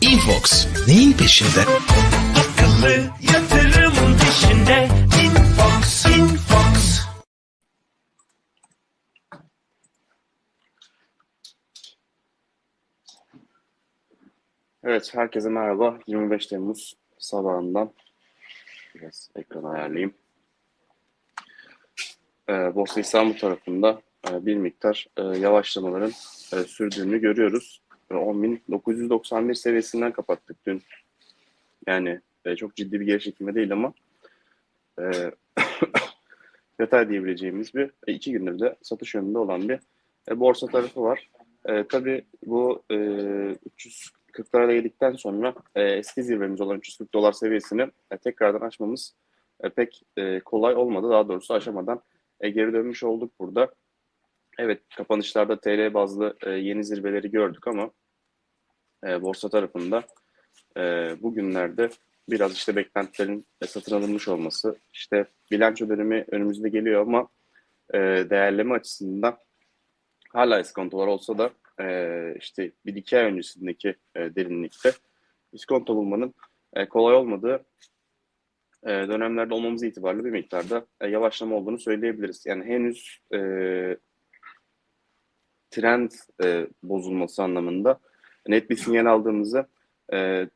Infox neyin peşinde? Akıllı yatırım peşinde Infox, Infox. Evet, herkese merhaba. 25 Temmuz sabahından biraz ekran ayarlayayım. Ee, Borsa İstanbul tarafında bir miktar e, yavaşlamaların e, sürdüğünü görüyoruz. E, 10.991 seviyesinden kapattık dün. Yani e, çok ciddi bir geri değil ama e, detay diyebileceğimiz bir e, iki gündür de satış yönünde olan bir e, borsa tarafı var. E, tabii bu e, 340'lara geldikten sonra e, eski zirvemiz olan 340 dolar seviyesini e, tekrardan aşmamız e, pek e, kolay olmadı. Daha doğrusu aşamadan e, geri dönmüş olduk burada. Evet kapanışlarda TL bazlı e, yeni zirveleri gördük ama e, borsa tarafında e, bugünlerde biraz işte beklentilerin e, satın alınmış olması, işte bilanço dönemi önümüzde geliyor ama e, değerleme açısından hala iskontolar olsa da e, işte bir iki ay öncesindeki e, derinlikte iskonto bulmanın e, kolay olmadığı e, dönemlerde olmamız itibariyle bir miktarda e, yavaşlama olduğunu söyleyebiliriz. Yani henüz e, trend e, bozulması anlamında net bir sinyal aldığımızı e,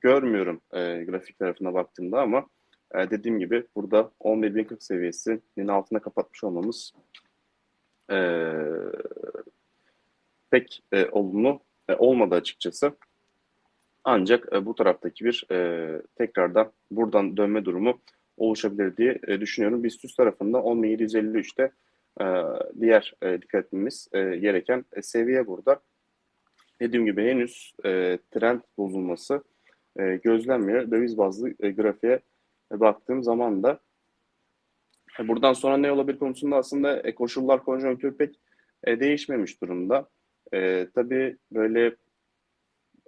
görmüyorum e, grafik tarafına baktığımda ama e, dediğim gibi burada 11.040 seviyesinin altına kapatmış olmamız e, pek e, olumlu e, olmadı açıkçası. Ancak e, bu taraftaki bir e, tekrardan buradan dönme durumu oluşabilir diye e, düşünüyorum. Biz üst tarafında 10.753'te e, diğer e, dikkat etmemiz e, gereken e, seviye burada. Dediğim gibi henüz e, trend bozulması e, gözlenmiyor. Döviz bazlı e, grafiğe e, baktığım zaman da e, buradan sonra ne olabilir konusunda aslında e, koşullar konjonktür pek e, değişmemiş durumda. E, tabii böyle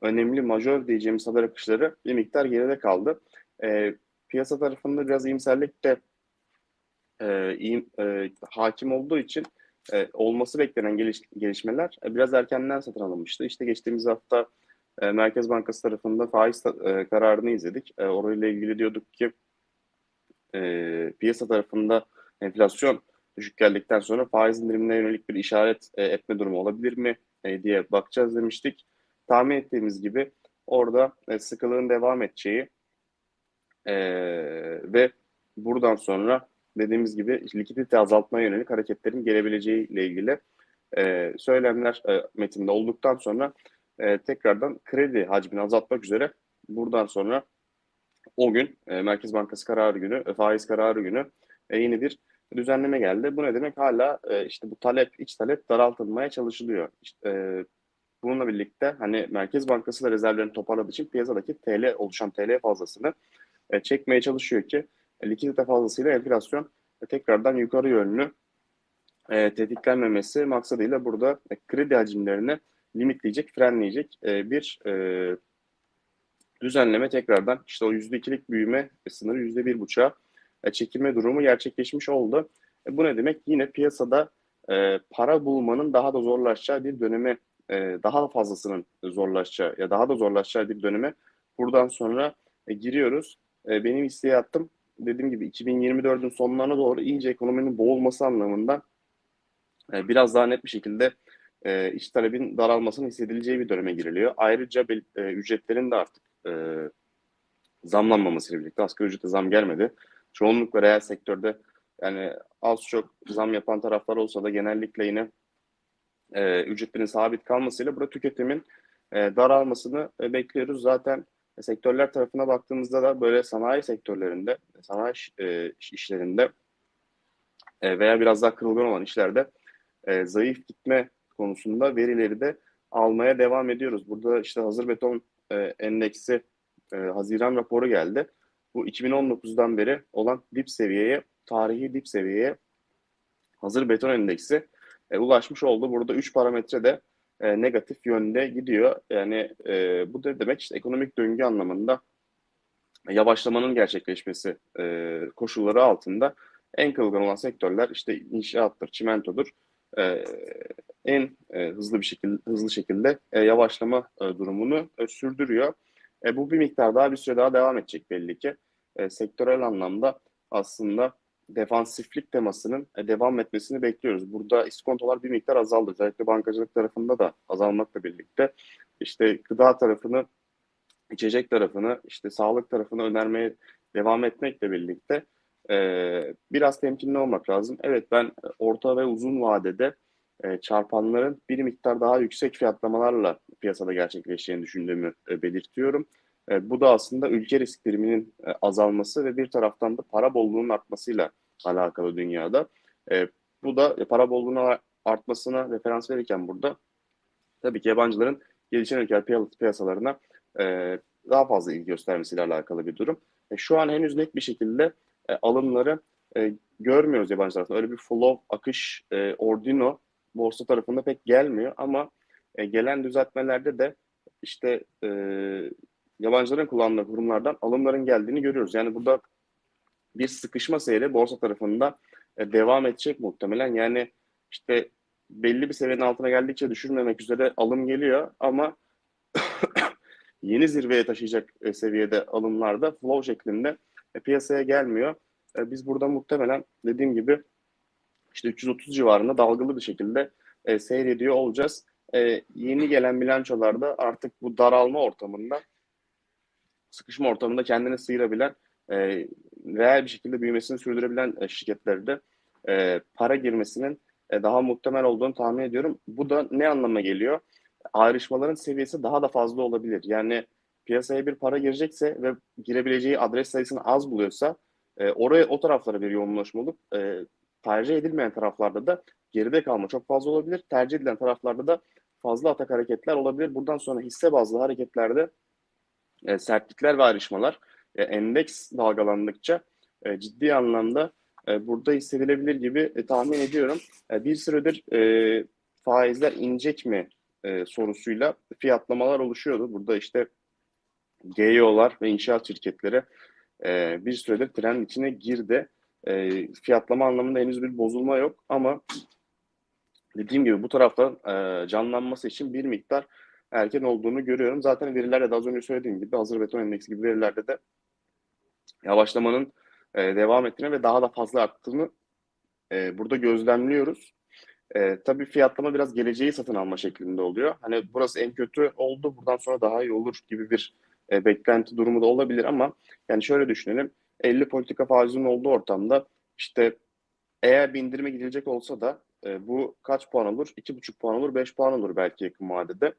önemli majör diyeceğimiz haber akışları bir miktar geride kaldı. E, piyasa tarafında biraz iyimserlik de e, iyi, e, hakim olduğu için e, olması beklenen geliş, gelişmeler e, biraz erkenden satın alınmıştı. İşte geçtiğimiz hafta e, Merkez Bankası tarafında faiz e, kararını izledik. E, orayla ilgili diyorduk ki e, piyasa tarafında enflasyon düşük geldikten sonra faiz indirimine yönelik bir işaret e, etme durumu olabilir mi e, diye bakacağız demiştik. Tahmin ettiğimiz gibi orada e, sıkılığın devam edeceği e, ve buradan sonra dediğimiz gibi likidite azaltmaya yönelik hareketlerin gelebileceği ile ilgili e, söylemler e, metinde olduktan sonra e, tekrardan kredi hacmini azaltmak üzere buradan sonra o gün e, Merkez Bankası kararı günü, e, faiz kararı günü e, yeni bir düzenleme geldi. Bu ne demek? Hala e, işte bu talep, iç talep daraltılmaya çalışılıyor. İşte, e, bununla birlikte hani Merkez Bankası da rezervlerini toparladığı için piyasadaki TL oluşan TL fazlasını e, çekmeye çalışıyor ki likidite fazlasıyla enflasyon tekrardan yukarı yönlü e, tetiklenmemesi maksadıyla burada e, kredi hacimlerini limitleyecek, frenleyecek e, bir düzenleme tekrardan işte o yüzde ikilik büyüme sınırı yüzde bir buçuğa e, çekilme durumu gerçekleşmiş oldu. Bu ne demek? Yine piyasada para bulmanın daha da zorlaşacağı bir döneme, daha fazlasının zorlaşacağı ya daha da zorlaşacağı bir döneme buradan sonra giriyoruz. E, benim istiyatım dediğim gibi 2024'ün sonlarına doğru iyice ekonominin boğulması anlamında e, biraz daha net bir şekilde e, iç talebin daralmasının hissedileceği bir döneme giriliyor. Ayrıca bir, e, ücretlerin de artık e, zamlanmamasıyla birlikte asgari ücrete zam gelmedi. Çoğunlukla reel sektörde yani az çok zam yapan taraflar olsa da genellikle yine e, ücretlerin sabit kalmasıyla burada tüketimin e, daralmasını e, bekliyoruz. Zaten sektörler tarafına baktığımızda da böyle sanayi sektörlerinde, sanayi e, işlerinde e, veya biraz daha kırılgan olan işlerde e, zayıf gitme konusunda verileri de almaya devam ediyoruz. Burada işte hazır beton e, endeksi e, Haziran raporu geldi. Bu 2019'dan beri olan dip seviyeye, tarihi dip seviyeye hazır beton endeksi e, ulaşmış oldu. Burada 3 parametre de e, negatif yönde gidiyor. Yani e, bu da demek işte ekonomik döngü anlamında yavaşlamanın gerçekleşmesi e, koşulları altında en kırılgan olan sektörler işte inşaattır, çimentodur. E, en e, hızlı bir şekilde hızlı şekilde e, yavaşlama e, durumunu e, sürdürüyor. E, bu bir miktar daha bir süre daha devam edecek belli ki. E, sektörel anlamda aslında defansiflik temasının e, devam etmesini bekliyoruz. Burada iskontolar bir miktar azaldı. Özellikle bankacılık tarafında da azalmakla birlikte işte gıda tarafını, içecek tarafını, işte sağlık tarafını önermeye devam etmekle birlikte e, biraz temkinli olmak lazım. Evet ben orta ve uzun vadede e, çarpanların bir miktar daha yüksek fiyatlamalarla piyasada gerçekleşeceğini düşündüğümü belirtiyorum. Bu da aslında ülke risk priminin e, azalması ve bir taraftan da para bolluğunun artmasıyla alakalı dünyada. E, bu da e, para bolluğunun artmasına referans verirken burada tabii ki yabancıların gelişen ülkeler piyas- piyasalarına daha fazla ilgi göstermesiyle alakalı bir durum. Şu an henüz net bir şekilde alımları görmüyoruz yabancı tarafından. Öyle bir flow, akış, e, ordino borsa tarafında pek gelmiyor ama gelen düzeltmelerde de işte yabancıların kullandığı kurumlardan alımların geldiğini görüyoruz. Yani burada bir sıkışma seyri borsa tarafında e, devam edecek muhtemelen. Yani işte belli bir seviyenin altına geldikçe düşürmemek üzere alım geliyor ama yeni zirveye taşıyacak e, seviyede alımlarda flow şeklinde e, piyasaya gelmiyor. Biz burada muhtemelen dediğim gibi işte 330 civarında dalgalı bir şekilde seyrediyor olacağız. Yeni gelen bilançolarda artık bu daralma ortamında sıkışma ortamında kendini sıyırabilen e, reel bir şekilde büyümesini sürdürebilen e, şirketlerde e, para girmesinin e, daha muhtemel olduğunu tahmin ediyorum. Bu da ne anlama geliyor? Ayrışmaların seviyesi daha da fazla olabilir. Yani piyasaya bir para girecekse ve girebileceği adres sayısını az buluyorsa e, oraya o taraflara bir yoğunlaşma olup e, tercih edilmeyen taraflarda da geride kalma çok fazla olabilir. Tercih edilen taraflarda da fazla atak hareketler olabilir. Buradan sonra hisse bazlı hareketlerde e, sertlikler ve ayrışmalar e, endeks dalgalandıkça e, ciddi anlamda e, burada hissedilebilir gibi e, tahmin ediyorum. E, bir süredir e, faizler inecek mi e, sorusuyla fiyatlamalar oluşuyordu. Burada işte GEO'lar ve inşaat şirketleri e, bir süredir trend içine girdi. E, fiyatlama anlamında henüz bir bozulma yok ama dediğim gibi bu taraftan e, canlanması için bir miktar erken olduğunu görüyorum. Zaten verilerde de az önce söylediğim gibi hazır beton endeksi gibi verilerde de yavaşlamanın e, devam ettiğini ve daha da fazla arttığını e, burada gözlemliyoruz. E, tabii fiyatlama biraz geleceği satın alma şeklinde oluyor. Hani burası en kötü oldu, buradan sonra daha iyi olur gibi bir e, beklenti durumu da olabilir ama yani şöyle düşünelim. 50 politika faizinin olduğu ortamda işte eğer bir indirime gidilecek olsa da e, bu kaç puan olur? 2,5 puan olur, 5 puan olur belki yakın vadede.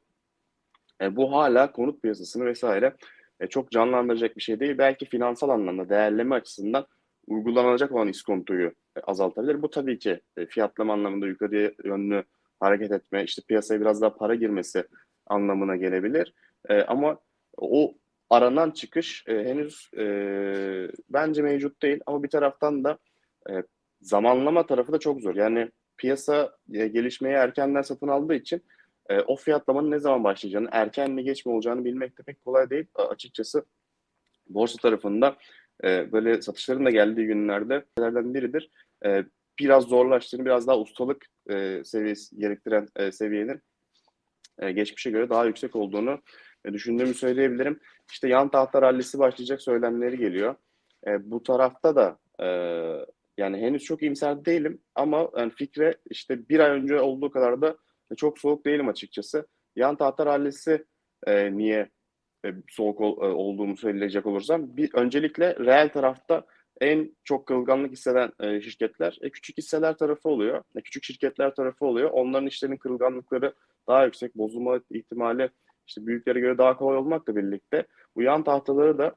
E, bu hala konut piyasasını vesaire e, çok canlandıracak bir şey değil. Belki finansal anlamda değerleme açısından uygulanacak olan iskontoyu e, azaltabilir. Bu tabii ki e, fiyatlama anlamında yukarıya yönlü hareket etme, işte piyasaya biraz daha para girmesi anlamına gelebilir. E, ama o aranan çıkış e, henüz e, bence mevcut değil. Ama bir taraftan da e, zamanlama tarafı da çok zor. Yani piyasa e, gelişmeyi erkenden satın aldığı için e, o fiyatlamanın ne zaman başlayacağını, erken mi geç mi olacağını bilmek de pek kolay değil. Açıkçası borsa tarafında e, böyle satışların da geldiği günlerde şeylerden biridir. E, biraz zorlaştığını, biraz daha ustalık e, seviyesi gerektiren e, seviyenin e, geçmişe göre daha yüksek olduğunu e, düşündüğümü söyleyebilirim. İşte yan tahta rallisi başlayacak söylemleri geliyor. E, bu tarafta da e, yani henüz çok iyimser değilim ama yani fikre işte bir ay önce olduğu kadar da çok soğuk değilim açıkçası. Yan tahta rallisi e, niye e, soğuk ol, e, olduğunu söyleyecek olursam bir öncelikle reel tarafta en çok kırılganlık hisseden e, şirketler e, küçük hisseler tarafı oluyor. E, küçük şirketler tarafı oluyor. Onların işlerinin kırılganlıkları daha yüksek, bozulma ihtimali işte büyüklere göre daha kolay olmakla birlikte bu yan tahtaları da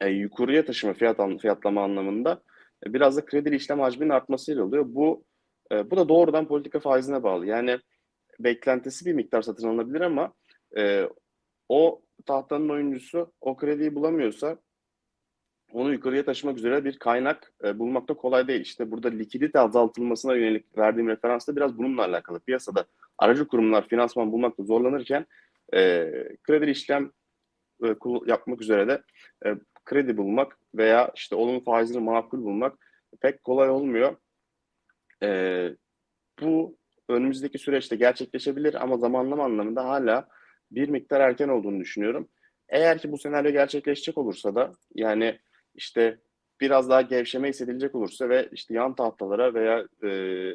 e, yukarıya taşıma fiyat an- fiyatlama anlamında e, biraz da kredi işlem hacminin artmasıyla oluyor. Bu e, bu da doğrudan politika faizine bağlı. Yani beklentisi bir miktar satın alınabilir ama e, o tahtanın oyuncusu o krediyi bulamıyorsa onu yukarıya taşımak üzere bir kaynak e, bulmak kolay değil. İşte burada likidite azaltılmasına yönelik verdiğim referans da biraz bununla alakalı. Piyasada aracı kurumlar finansman bulmakta zorlanırken e, kredi işlem e, yapmak üzere de e, kredi bulmak veya işte onun faizini makul bulmak pek kolay olmuyor. E, bu önümüzdeki süreçte gerçekleşebilir ama zamanlama anlamında hala bir miktar erken olduğunu düşünüyorum. Eğer ki bu senaryo gerçekleşecek olursa da yani işte biraz daha gevşeme hissedilecek olursa ve işte yan tahtalara veya e,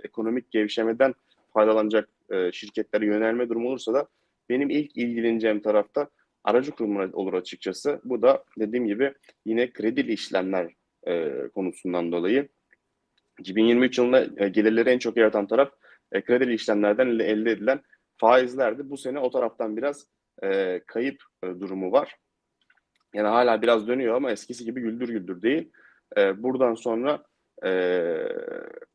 ekonomik gevşemeden faydalanacak e, şirketlere yönelme durumu olursa da benim ilk ilgileneceğim tarafta aracı kurumlar olur açıkçası. Bu da dediğim gibi yine kredili işlemler e, konusundan dolayı. 2023 yılında e, gelirleri en çok yaratan taraf e, kredili işlemlerden elde, edilen faizlerdi. Bu sene o taraftan biraz e, kayıp durumu var. Yani hala biraz dönüyor ama eskisi gibi güldür güldür değil. Buradan sonra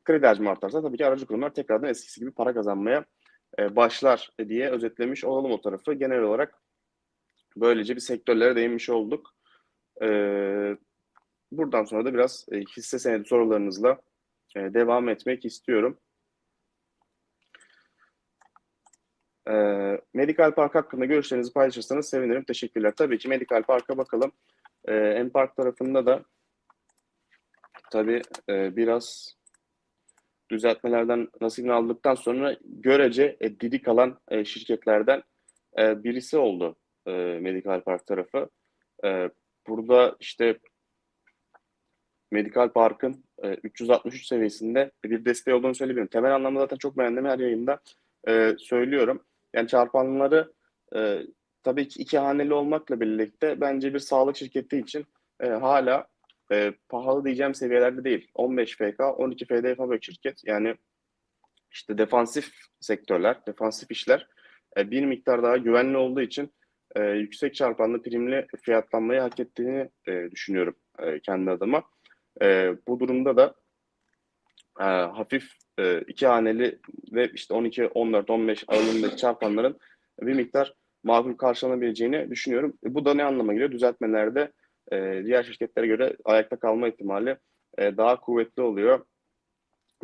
kredi hacmi artarsa tabii ki aracı kurumlar tekrardan eskisi gibi para kazanmaya başlar diye özetlemiş olalım o tarafı. Genel olarak böylece bir sektörlere değinmiş olduk. Buradan sonra da biraz hisse senedi sorularınızla e, devam etmek istiyorum. E, Medical Park hakkında görüşlerinizi paylaşırsanız sevinirim. Teşekkürler. Tabii ki Medical Park'a bakalım. E, Empark tarafında da tabii e, biraz düzeltmelerden nasibini aldıktan sonra görece e, diri kalan e, şirketlerden e, birisi oldu e, Medical Park tarafı. E, burada işte Medical Park'ın e, 363 seviyesinde bir desteği olduğunu söyleyebilirim. Temel anlamda zaten çok beğendim her yayında e, söylüyorum. Yani çarpanları e, tabii ki iki haneli olmakla birlikte bence bir sağlık şirketi için e, hala e, pahalı diyeceğim seviyelerde değil. 15 FK, 12 FD fabrik şirket. Yani işte defansif sektörler, defansif işler e, bir miktar daha güvenli olduğu için e, yüksek çarpanlı primli fiyatlanmayı hak ettiğini e, düşünüyorum e, kendi adıma. E, bu durumda da e, hafif e, iki haneli ve işte 12, 14, 15 aralığındaki çarpanların bir miktar makul karşılanabileceğini düşünüyorum. E, bu da ne anlama geliyor? Düzeltmelerde e, diğer şirketlere göre ayakta kalma ihtimali e, daha kuvvetli oluyor.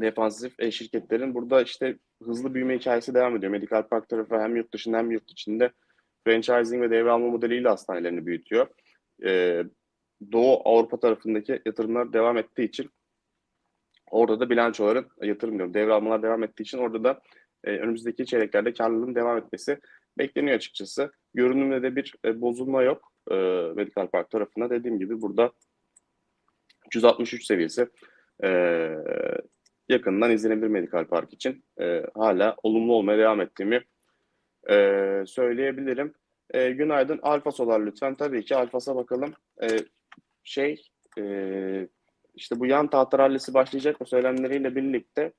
Defansif e, şirketlerin burada işte hızlı büyüme hikayesi devam ediyor. Medical Park tarafı hem yurt dışında hem yurt içinde franchising ve devralma modeliyle hastanelerini büyütüyor. E, Doğu Avrupa tarafındaki yatırımlar devam ettiği için orada da bilançoların yatırım diyorum devralmalar devam ettiği için orada da e, önümüzdeki çeyreklerde karlılığın devam etmesi bekleniyor açıkçası. Görünümde de bir e, bozulma yok e, Medical Park tarafında. Dediğim gibi burada 363 seviyesi e, yakından izlenebilir Medical Park için. E, hala olumlu olmaya devam ettiğimi e, söyleyebilirim. E, günaydın. Alfa Solar lütfen. Tabii ki Alfas'a bakalım. E, şey e, işte bu yan tahta rallisi başlayacak mı söylemleriyle birlikte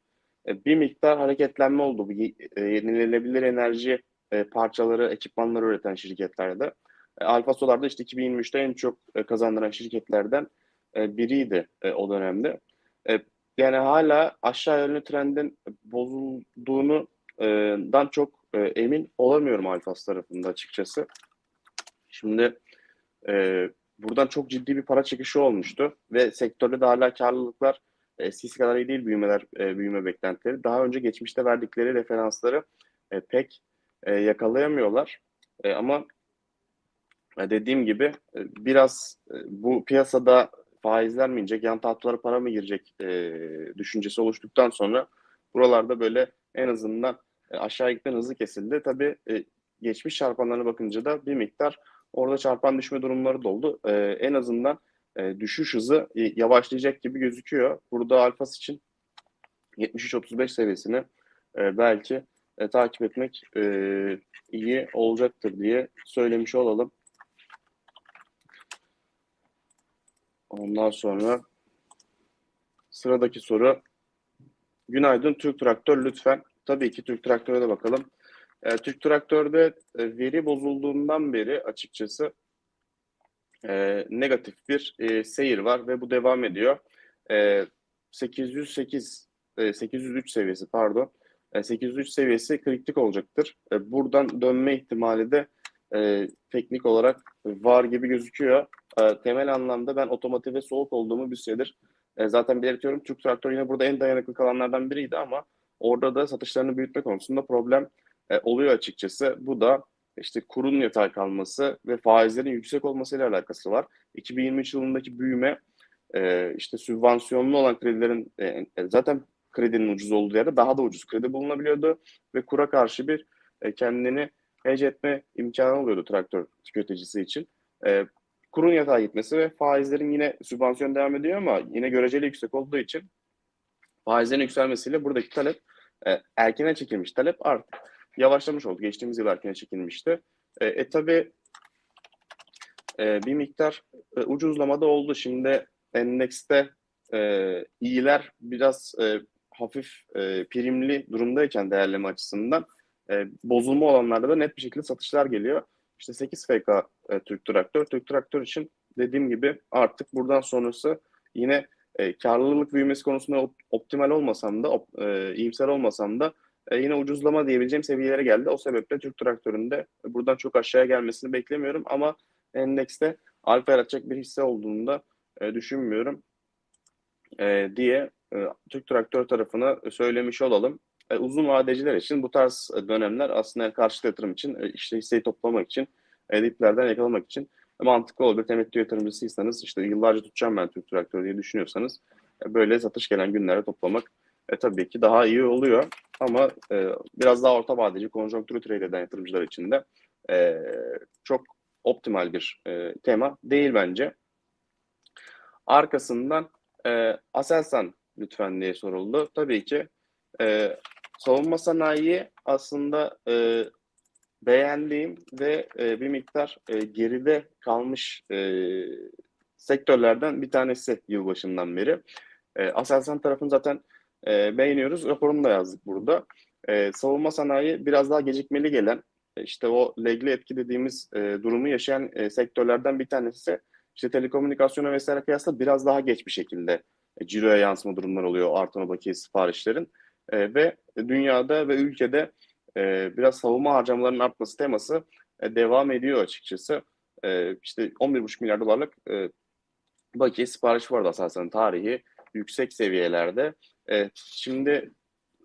e, bir miktar hareketlenme oldu bu e, yenilenebilir enerji e, parçaları, ekipmanları üreten şirketlerde. E, Alfa Solar da işte 2023'te en çok e, kazandıran şirketlerden e, biriydi e, o dönemde. E, yani hala aşağı yönlü trendin bozulduğunu e, dan çok e, emin olamıyorum Alfas tarafında açıkçası. Şimdi e, buradan çok ciddi bir para çıkışı olmuştu ve sektörde de hala karlılıklar eskisi kadar iyi değil büyümeler, e, büyüme beklentileri. Daha önce geçmişte verdikleri referansları e, pek e, yakalayamıyorlar. Ama dediğim gibi biraz bu piyasada faizler mi inecek, yan tahtalara para mı girecek düşüncesi oluştuktan sonra buralarda böyle en azından aşağı gitmen hızlı kesildi. Tabii geçmiş çarpanlarına bakınca da bir miktar orada çarpan düşme durumları da oldu. E, en azından e, düşüş hızı e, yavaşlayacak gibi gözüküyor. Burada Alfas için 73-35 seviyesini e, belki e, takip etmek e, iyi olacaktır diye söylemiş olalım. Ondan sonra sıradaki soru. Günaydın Türk Traktör lütfen. Tabii ki Türk Traktör'e de bakalım. E, Türk Traktör'de e, veri bozulduğundan beri açıkçası e, negatif bir e, seyir var ve bu devam ediyor. E, 808 e, 803 seviyesi pardon. E, 803 seviyesi kritik olacaktır. E, buradan dönme ihtimali de e, teknik olarak var gibi gözüküyor. E, temel anlamda ben otomotive soğuk olduğumu bir süredir e, zaten belirtiyorum. Türk Traktör yine burada en dayanıklı kalanlardan biriydi ama orada da satışlarını büyütme konusunda problem e, oluyor açıkçası. Bu da işte kurun yatay kalması ve faizlerin yüksek olmasıyla alakası var. 2023 yılındaki büyüme e, işte sübvansiyonlu olan kredilerin e, zaten kredinin ucuz olduğu yerde daha da ucuz kredi bulunabiliyordu ve kura karşı bir kendini hedge etme imkanı oluyordu traktör tüketicisi için. E, kurun yatağa gitmesi ve faizlerin yine sübvansiyon devam ediyor ama yine göreceli yüksek olduğu için faizlerin yükselmesiyle buradaki talep erkene çekilmiş talep artık yavaşlamış oldu. Geçtiğimiz yıl erkene çekilmişti. E, e tabi e, bir miktar e, ucuzlama oldu. Şimdi endekste e, iyiler biraz e, hafif e, primli durumdayken değerleme açısından e, bozulma olanlarda da net bir şekilde satışlar geliyor. İşte 8 FK e, Türk Traktör. Türk Traktör için dediğim gibi artık buradan sonrası yine e, karlılık büyümesi konusunda op- optimal olmasam da, op- e, iyimser olmasam da e, yine ucuzlama diyebileceğim seviyelere geldi. O sebeple Türk Traktörü'nde buradan çok aşağıya gelmesini beklemiyorum ama endekste alfa yaratacak bir hisse olduğunu da e, düşünmüyorum e, diye Türk Traktör tarafına söylemiş olalım. Uzun vadeciler için bu tarz dönemler aslında karşılıklı yatırım için, işte hisseyi toplamak için, diplerden yakalamak için mantıklı olabilir. Temettü yatırımcısıysanız, işte yıllarca tutacağım ben Türk Traktör diye düşünüyorsanız, böyle satış gelen günlerde toplamak e, tabii ki daha iyi oluyor. Ama e, biraz daha orta vadeci, konjonktürü trade eden yatırımcılar için de e, çok optimal bir e, tema değil bence. Arkasından e, Aselsan lütfen diye soruldu. Tabii ki e, savunma sanayi aslında e, beğendiğim ve e, bir miktar e, geride kalmış e, sektörlerden bir tanesi yılbaşından beri. E, Aselsan tarafını zaten e, beğeniyoruz. Raporunu da yazdık burada. E, savunma sanayi biraz daha gecikmeli gelen, işte o legli etki dediğimiz e, durumu yaşayan e, sektörlerden bir tanesi. İşte telekomünikasyona vesaire kıyasla biraz daha geç bir şekilde e, ciroya yansıma durumları oluyor artan bakiye siparişlerin. E, ve dünyada ve ülkede e, biraz savunma harcamalarının artması teması e, devam ediyor açıkçası. E, işte 11,5 milyar dolarlık e, bakiye sipariş vardı asasen tarihi yüksek seviyelerde. E, şimdi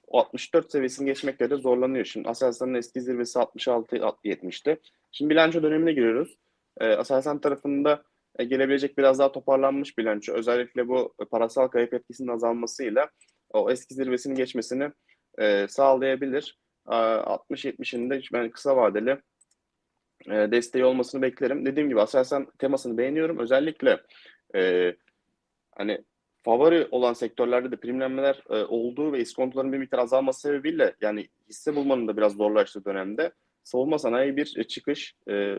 o 64 seviyesini geçmekte de zorlanıyor. Şimdi Aselsan'ın eski zirvesi 66-70'ti. Şimdi bilanço dönemine giriyoruz. E, Aselsan tarafında e, gelebilecek biraz daha toparlanmış bilanço. Özellikle bu parasal kayıp etkisinin azalmasıyla o eski zirvesini geçmesini e, sağlayabilir. 60-70'inde ben kısa vadeli e, desteği olmasını beklerim. Dediğim gibi Aselsan temasını beğeniyorum. Özellikle e, hani favori olan sektörlerde de primlenmeler e, olduğu ve iskontoların bir miktar azalması sebebiyle yani hisse bulmanın da biraz zorlaştığı dönemde savunma sanayi bir e, çıkış e,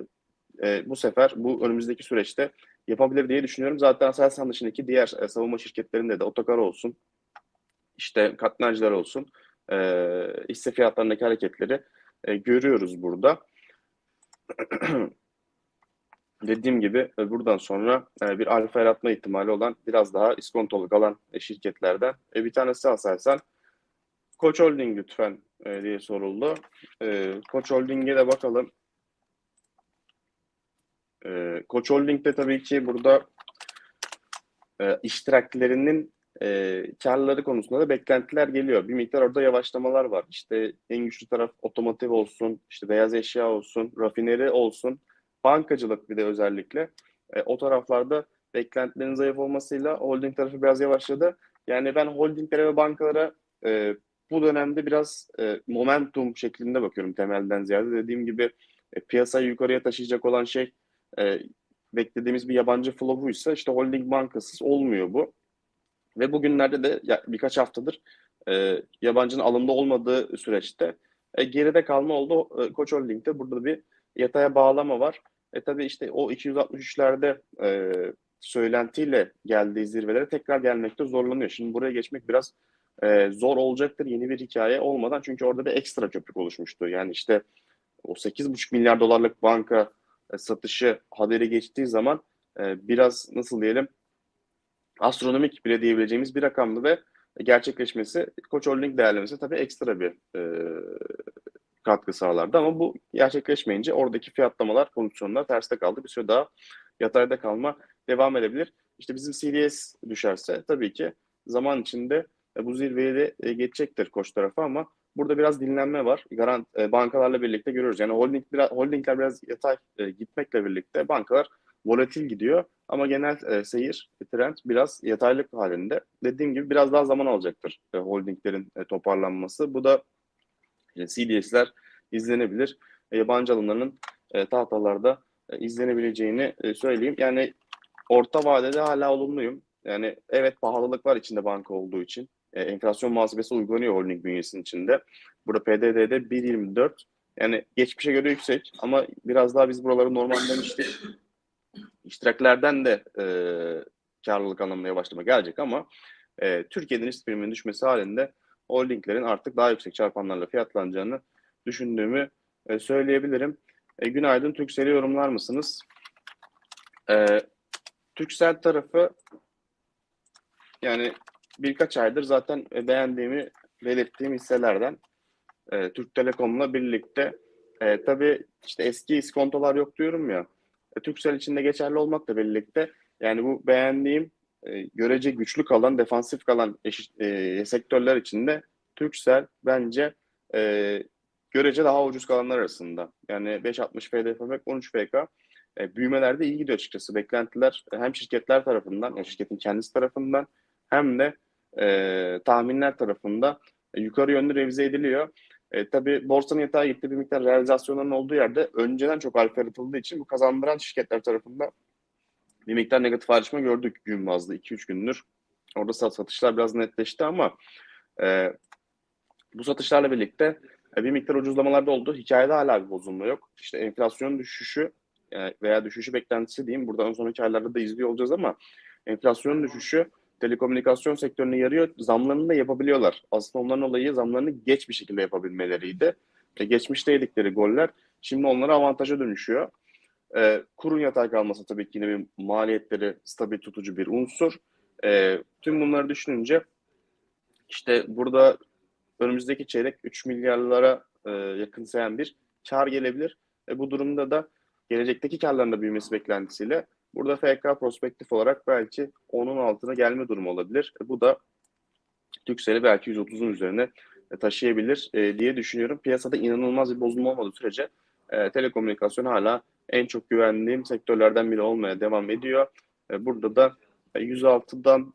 e, bu sefer bu önümüzdeki süreçte yapabilir diye düşünüyorum. Zaten Aselsan dışındaki diğer e, savunma şirketlerinde de Otokar olsun, işte katmerciler olsun, e, hisse fiyatlarındaki hareketleri e, görüyoruz burada. Dediğim gibi e, buradan sonra e, bir alfa yaratma ihtimali olan biraz daha iskontolu kalan e, şirketlerden bir tanesi Aselsan. Koç Holding lütfen diye soruldu. Koç Holding'e de bakalım. Koç Holding'de tabii ki burada iştiraklerinin karları konusunda da beklentiler geliyor. Bir miktar orada yavaşlamalar var. İşte en güçlü taraf otomotiv olsun, işte beyaz eşya olsun, rafineri olsun, bankacılık bir de özellikle. E, o taraflarda beklentilerin zayıf olmasıyla holding tarafı biraz yavaşladı. Yani ben holdinglere ve bankalara e, bu dönemde biraz e, momentum şeklinde bakıyorum temelden ziyade. Dediğim gibi e, piyasayı yukarıya taşıyacak olan şey e, beklediğimiz bir yabancı flow'uysa işte holding bankasız olmuyor bu. Ve bugünlerde de ya, birkaç haftadır e, yabancının alımda olmadığı süreçte e, geride kalma oldu. E, Koç Holding'de burada bir yataya bağlama var. E tabii işte o 263'lerde e, söylentiyle geldiği zirvelere tekrar gelmekte zorlanıyor. Şimdi buraya geçmek biraz e, zor olacaktır yeni bir hikaye olmadan. Çünkü orada bir ekstra köpük oluşmuştu. Yani işte o 8,5 milyar dolarlık banka e, satışı haberi geçtiği zaman e, biraz nasıl diyelim astronomik bile diyebileceğimiz bir rakamdı ve gerçekleşmesi Koç Holding değerlemesi tabii ekstra bir e, katkı sağlardı ama bu gerçekleşmeyince oradaki fiyatlamalar, pozisyonlar terste kaldı. Bir süre daha yatayda kalma devam edebilir. İşte bizim CDS düşerse tabii ki zaman içinde e, bu zirveye de e, geçecektir koç tarafı ama burada biraz dinlenme var. Garant e, bankalarla birlikte görüyoruz. Yani holding biraz, holdingler biraz yatay gitmekle birlikte bankalar volatil gidiyor. Ama genel seyir, trend biraz yataylık halinde. Dediğim gibi biraz daha zaman alacaktır holdinglerin toparlanması. Bu da CDS'ler izlenebilir. E, yabancı alımlarının e, tahtalarda e, izlenebileceğini e, söyleyeyim. Yani orta vadede hala olumluyum. Yani evet pahalılık var içinde banka olduğu için. Enflasyon muhasebesi uygulanıyor holding bünyesinin içinde. Burada PDD'de 1.24 yani geçmişe göre yüksek ama biraz daha biz buraları normallemiştik. İştiraklerden de e, karlılık anlamaya başlama gelecek ama e, Türkiye'nin risk priminin düşmesi halinde holdinglerin artık daha yüksek çarpanlarla fiyatlanacağını düşündüğümü e, söyleyebilirim. E, günaydın Türksel'i yorumlar mısınız? E, Türksel tarafı yani birkaç aydır zaten e, beğendiğimi belirttiğim hisselerden e, Türk Telekom'la birlikte e, tabii işte eski iskontolar yok diyorum ya e, Türksel için de geçerli olmakla birlikte yani bu beğendiğim e, görece güçlü kalan defansif kalan eşit, e, sektörler içinde Türksel bence e, görece daha ucuz kalanlar arasında. Yani 5.60 FDF 13 FK e, büyümelerde iyi gidiyor açıkçası. Beklentiler hem şirketler tarafından, yani şirketin kendisi tarafından hem de e, tahminler tarafında e, yukarı yönlü revize ediliyor. E, tabii borsanın yatağa gittiği bir miktar realizasyonların olduğu yerde önceden çok alfa yaratıldığı için bu kazandıran şirketler tarafından bir miktar negatif ayrışma gördük gün bazlı 2-3 gündür. Orada sat satışlar biraz netleşti ama e, bu satışlarla birlikte e, bir miktar ucuzlamalar da oldu. Hikayede hala bir bozulma yok. İşte enflasyon düşüşü e, veya düşüşü beklentisi diyeyim. Burada ön sonraki aylarda da izliyor olacağız ama enflasyon düşüşü telekomünikasyon sektörüne yarıyor. Zamlarını da yapabiliyorlar. Aslında onların olayı zamlarını geç bir şekilde yapabilmeleriydi. E, geçmişte yedikleri goller şimdi onlara avantaja dönüşüyor. E, kurun yatay kalması tabii ki yine bir maliyetleri stabil tutucu bir unsur. E, tüm bunları düşününce işte burada önümüzdeki çeyrek 3 milyarlara e, yakınsayan bir kar gelebilir. E, bu durumda da gelecekteki karların da büyümesi beklentisiyle burada FK prospektif olarak belki 10'un altına gelme durumu olabilir. E, bu da Türksel'i belki 130'un üzerine e, taşıyabilir e, diye düşünüyorum. Piyasada inanılmaz bir bozulma olmadığı sürece e, telekomünikasyon hala en çok güvendiğim sektörlerden biri olmaya devam ediyor. E, burada da e, 106'dan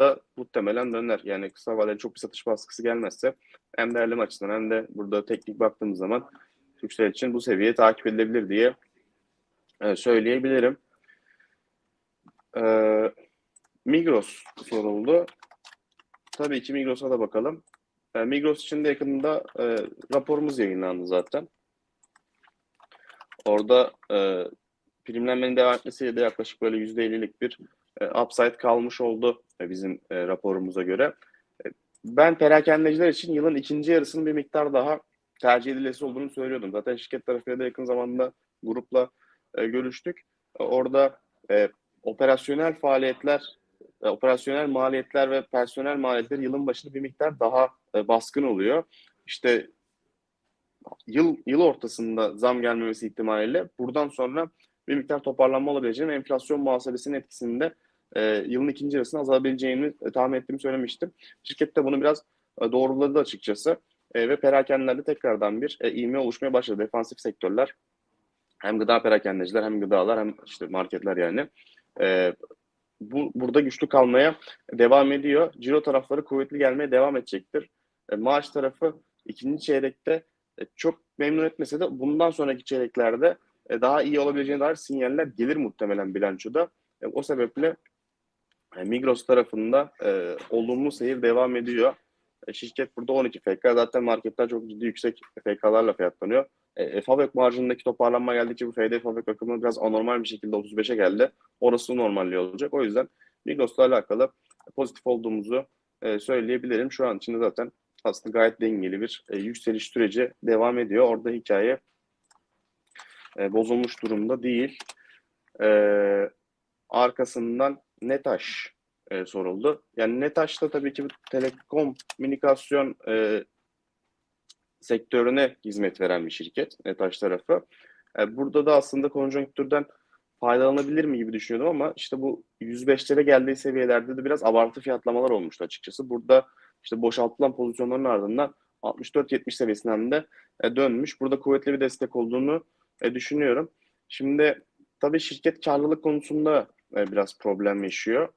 da muhtemelen döner. Yani kısa vadeli çok bir satış baskısı gelmezse hem değerleme açısından hem de burada teknik baktığımız zaman Türksel için bu seviye takip edilebilir diye e, söyleyebilirim. E, Migros soruldu. Tabii ki Migros'a da bakalım. E, Migros için de yakında e, raporumuz yayınlandı zaten. Orada e, primlenmenin devam etmesiyle de yaklaşık böyle %50'lik bir e, upside kalmış oldu e, bizim e, raporumuza göre. E, ben perakendeciler için yılın ikinci yarısının bir miktar daha tercih edilesi olduğunu söylüyordum. Zaten şirket tarafıyla da yakın zamanda grupla e, görüştük. E, orada e, operasyonel faaliyetler, e, operasyonel maliyetler ve personel maliyetleri yılın başında bir miktar daha e, baskın oluyor. İşte yıl yıl ortasında zam gelmemesi ihtimaliyle buradan sonra bir miktar toparlanma olabileceğini enflasyon muhasebesinin etkisinde e, yılın ikinci yarısında azalabileceğini e, tahmin ettiğimi söylemiştim. Şirket de bunu biraz e, doğruladı açıkçası e, ve perakendilerde tekrardan bir e, ivme oluşmaya başladı. Defansif sektörler hem gıda perakendeciler hem gıdalar hem işte marketler yani e, bu burada güçlü kalmaya devam ediyor. Ciro tarafları kuvvetli gelmeye devam edecektir. E, maaş tarafı ikinci çeyrekte çok memnun etmese de bundan sonraki çeyreklerde e, daha iyi olabileceğine dair sinyaller gelir muhtemelen bilançoda. E, o sebeple e, Migros tarafında e, olumlu seyir devam ediyor. E, şirket burada 12 FK. Zaten marketler çok ciddi yüksek FK'larla fiyatlanıyor. E, FAVÖK marjındaki toparlanma geldikçe bu FD FAVÖK akımı biraz anormal bir şekilde 35'e geldi. Orası normalliği olacak. O yüzden Migros'la alakalı pozitif olduğumuzu e, söyleyebilirim. Şu an içinde zaten aslında gayet dengeli bir e, yükseliş süreci devam ediyor. Orada hikaye e, bozulmuş durumda değil. E, arkasından Netaş e, soruldu. Yani Netaş da tabii ki telekom, komünikasyon e, sektörüne hizmet veren bir şirket Netaş tarafı. E, burada da aslında konjonktürden faydalanabilir mi gibi düşünüyordum ama işte bu 105'lere geldiği seviyelerde de biraz abartı fiyatlamalar olmuştu açıkçası. Burada işte boşaltılan pozisyonların ardından 64-70 seviyesinden de e, dönmüş. Burada kuvvetli bir destek olduğunu e, düşünüyorum. Şimdi tabii şirket karlılık konusunda e, biraz problem yaşıyor.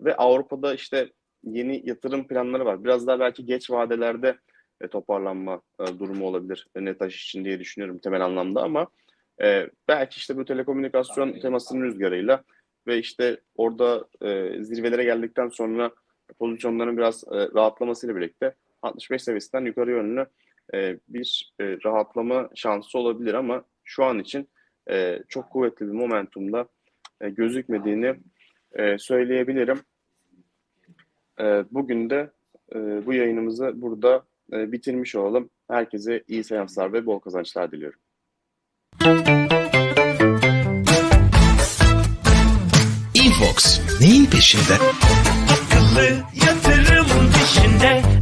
Ve Avrupa'da işte yeni yatırım planları var. Biraz daha belki geç vadelerde e, toparlanma e, durumu olabilir e, Netaş için diye düşünüyorum temel anlamda ama e, belki işte bu telekomünikasyon temasının rüzgarıyla ve işte orada e, zirvelere geldikten sonra pozisyonların biraz e, rahatlamasıyla birlikte 65 seviyesinden yukarı yönlü e, bir e, rahatlama şansı olabilir ama şu an için e, çok kuvvetli bir momentumda e, gözükmediğini e, söyleyebilirim. E, bugün de e, bu yayınımızı burada e, bitirmiş olalım. Herkese iyi seanslar ve bol kazançlar diliyorum. Infox neyin peşinde? aklı yatırım peşinde.